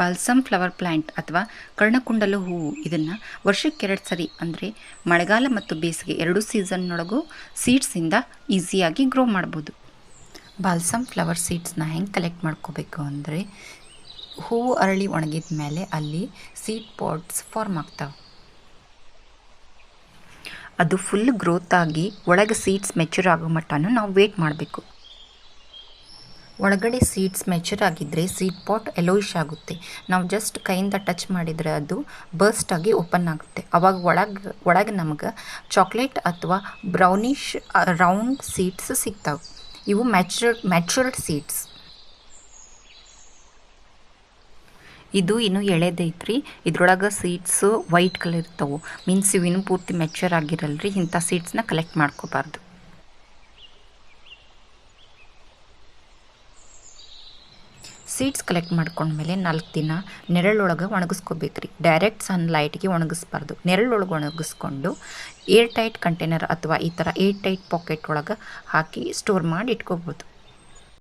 Balsam flower plant ಅಥವಾ ಕರ್ಣಕುಂಡಲು ಹೂವು. ಇದನ್ನು ವರ್ಷಕ್ಕೆ ಎರಡು ಸರಿ ಅಂದರೆ ಮಳೆಗಾಲ ಮತ್ತು ಬೇಸಿಗೆ ಎರಡೂ ಸೀಸನ್ನೊಳಗೂ ಸೀಡ್ಸಿಂದ ಈಸಿಯಾಗಿ ಗ್ರೋ ಮಾಡ್ಬೋದು. ಬಾಲ್ಸಮ್ ಫ್ಲವರ್ ಸೀಡ್ಸ್ನ ಹೆಂಗೆ ಕಲೆಕ್ಟ್ ಮಾಡ್ಕೋಬೇಕು ಅಂದರೆ ಹೂವು ಅರಳಿ ಒಣಗಿದ ಮೇಲೆ ಅಲ್ಲಿ ಸೀಡ್ ಪಾಟ್ಸ್ ಫಾರ್ಮ್ ಆಗ್ತಾವೆ. ಅದು ಫುಲ್ ಗ್ರೋತ್ ಆಗಿ ಒಳಗೆ ಸೀಡ್ಸ್ ಮೆಚೂರ್ ಆಗೋ ಮಟ್ಟನೂ ನಾವು ವೇಟ್ ಮಾಡಬೇಕು. ಒಳಗಡೆ ಸೀಡ್ಸ್ ಮೆಚೂರ್ ಆಗಿದ್ದರೆ ಸೀಡ್ ಪಾಟ್ ಎಲೋಯಿಶ್ ಆಗುತ್ತೆ. ನಾವು ಜಸ್ಟ್ ಕೈಯಿಂದ ಟಚ್ ಮಾಡಿದರೆ ಅದು ಬರ್ಸ್ಟ್ ಆಗಿ ಓಪನ್ ಆಗುತ್ತೆ. ಅವಾಗ ಒಳಗೆ ಒಳಗೆ ನಮ್ಗೆ ಚಾಕ್ಲೇಟ್ ಅಥವಾ ಬ್ರೌನಿಶ್ ರೌಂಡ್ ಸೀಡ್ಸ್ ಸಿಗ್ತಾವೆ. ಇವು ಮ್ಯಾಚುರ್ಡ್ ಮ್ಯಾಚುರ್ಡ್ ಸೀಡ್ಸ್ ಇದು ಇನ್ನು ಎಳೆದೈತ್ರಿ ಇದ್ರೊಳಗೆ ಸೀಡ್ಸು ವೈಟ್ ಕಲರ್ ಇರ್ತಾವೆ. ಮೀನ್ಸ್ ಇವು ಇನ್ನೂ ಪೂರ್ತಿ ಮೆಚೂರ್ ಆಗಿರಲ್ರಿ. ಇಂಥ ಸೀಡ್ಸ್ನ ಕಲೆಕ್ಟ್ ಮಾಡ್ಕೋಬಾರ್ದು. ಸೀಡ್ಸ್ ಕಲೆಕ್ಟ್ ಮಾಡ್ಕೊಂಡ್ಮೇಲೆ ನಾಲ್ಕು ದಿನ ನೆರಳೊಳಗೆ ಒಣಗಿಸ್ಕೋಬೇಕ್ರಿ. ಡೈರೆಕ್ಟ್ ಸನ್ ಸನ್ಲೈಟ್ಗೆ ಒಣಗಿಸ್ಬಾರ್ದು. ನೆರಳೊಳಗೆ ಒಣಗಿಸ್ಕೊಂಡು ಏರ್ ಟೈಟ್ ಕಂಟೈನರ್ ಅಥವಾ ಈ ಥರ ಏರ್ ಟೈಟ್ ಪಾಕೆಟ್ ಒಳಗೆ ಹಾಕಿ ಸ್ಟೋರ್ ಮಾಡಿ ಇಟ್ಕೋಬೋದು.